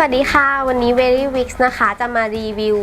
สวัสดีค่ะ วันนี้ Very Wix นะคะ จะมารีวิว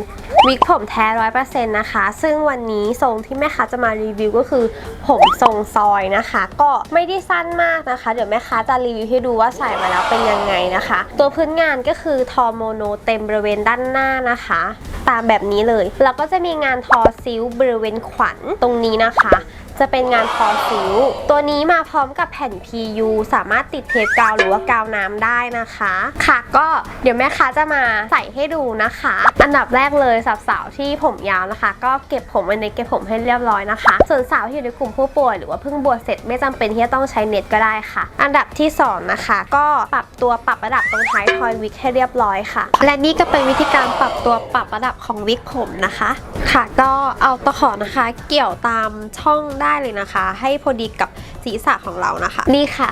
วิกผมแท้ร้อยเปอร์เซ็นต์นะคะ ซึ่งวันนี้ทรงที่แม่ค้าจะมารีวิวก็คือผมทรงซอยนะคะ ก็ไม่ได้สั้นมากนะคะ เดี๋ยวแม่ค้าจะรีวิวให้ดูว่าใส่มาแล้วเป็นยังไงนะคะ ตัวพื้นงานก็คือทอโมโนเต็มบริเวณด้านหน้านะคะ ตามแบบนี้เลย แล้วก็จะมีงานทอซิ้วบริเวณขวัญตรงนี้นะคะ จะเป็นงานทอซิ้วตัวนี้มาพร้อมกับแผ่น PU สามารถติดเทปกาวหรือว่ากาวน้ำได้นะคะ ค่ะก็เดี๋ยวแม่ค้าจะมาใส่ให้ดูนะคะ อันดับแรกเลยสาวๆที่ผมยาวนะคะ ก็เก็บผมไว้ในเก็บผมให้เรียบร้อยนะคะ ส่วนสาวที่อยู่ในกลุ่มผู้ป่วยหรือว่าเพิ่งบวชเสร็จไม่จำเป็นที่จะต้องใช้เน็ตก็ได้ค่ะ อันดับที่สองนะคะ ก็ปรับตัวปรับระดับตรงท้ายทอยวิกให้เรียบร้อยค่ะ และนี่ก็เป็นวิธีการปรับตัวปรับระดับของวิกผมนะคะ ค่ะก็เอาตะขอนะคะ เกี่ยวตามช่องได้เลยนะคะ ให้พอดีกับศีรษะของเรานะคะ นี่ค่ะ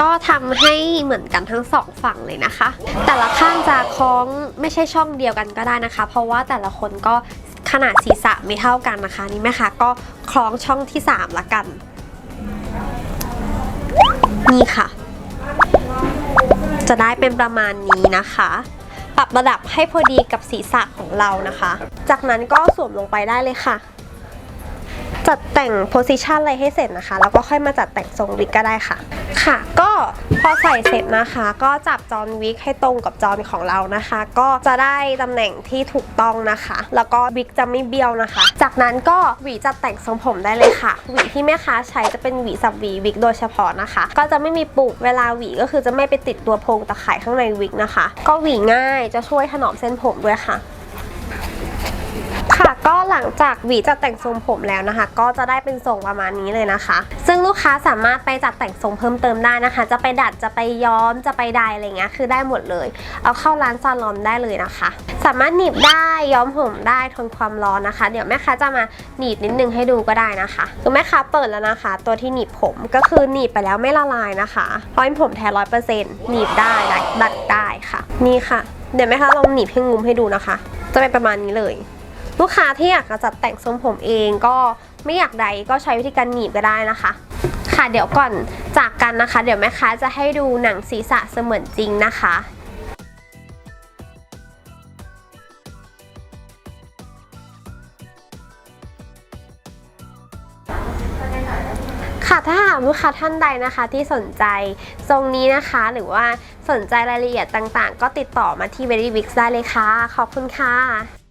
ก็ทำให้เหมือนกันทั้งสองฝั่งเลยนะคะ แต่ละข้างจะคล้องไม่ใช่ช่องเดียวกันก็ได้นะคะ เพราะว่าแต่ละคนก็ขนาดศีรษะไม่เท่ากันนะคะ นี่แม่คะก็คล้องช่องที่3ละกันนี่ค่ะ จะได้เป็นประมาณนี้นะคะ ปรับระดับให้พอดีกับศีรษะของเรานะคะ จากนั้นก็สวมลงไปได้เลยค่ะ จัดแต่งโพสิชันอะไรให้เสร็จนะคะ แล้วก็ค่อยมาจัดแต่งทรงวิกก็ได้ค่ะ ค่ะ ก็พอใส่เสร็จนะคะ ก็จับจอนวิกให้ตรงกับจอนของเรานะคะ ก็จะได้ตำแหน่งที่ถูกต้องนะคะ แล้วก็วิกจะไม่เบี้ยวนะคะ จากนั้นก็หวีจัดแต่งทรงผมได้เลยค่ะหวีที่แม่ค้าใช้จะเป็นหวีสับหวีวิกโดยเฉพาะนะคะ ก็จะไม่มีปุกเวลาหวีก็คือจะไม่ไปติดตัวโพงตะข่ายข้างในวิกนะคะ ก็หวีง่ายจะช่วยถนอมเส้นผมด้วยค่ะ ค่ะก็หลังจากหวีจัดแต่งทรงผมแล้วนะคะ ก็จะได้เป็นทรงประมาณนี้เลยนะคะ ซึ่งลูกค้าสามารถไปจัดแต่งทรงเพิ่มเติมได้นะคะ จะไปดัดจะไปย้อมจะไปไดอะไรเงี้ยคือได้หมดเลย เอาเข้าร้านซาลอนได้เลยนะคะ สามารถหนีบได้ย้อมผมได้ทนความร้อนนะคะ เดี๋ยวแม่ค้าจะมาหนีบนิดนึงให้ดูก็ได้นะคะคือแม่ค้าเปิดแล้วนะคะ ตัวที่หนีบผมก็คือหนีบไปแล้วไม่ละลายนะคะเพราะเป็นผมแท้ร้อยเปอร์เซ็นต์หนีบได้ดัดได้ค่ะ นี่ค่ะ เดี๋ยวแม่ค้าลองหนีบให้งุ้มให้ดูนะคะ จะเป็นประมาณนี้เลย ลูกค้าที่อยากจะจัดแต่งทรงผมเองก็ไม่อยากใดก็ใช้วิธีการหนีบก็ได้นะคะ ค่ะเดี๋ยวก่อนจากกันนะคะ เดี๋ยวแม่ค้าจะให้ดูหนังศีรษะเสมือนจริงนะคะค่ะถ้าหากลูกค้าท่านใดนะคะที่สนใจทรงนี้นะคะ หรือว่าสนใจรายละเอียดต่างๆ ก็ติดต่อมาที่ Very Wix ได้เลยค่ะ ขอบคุณค่ะ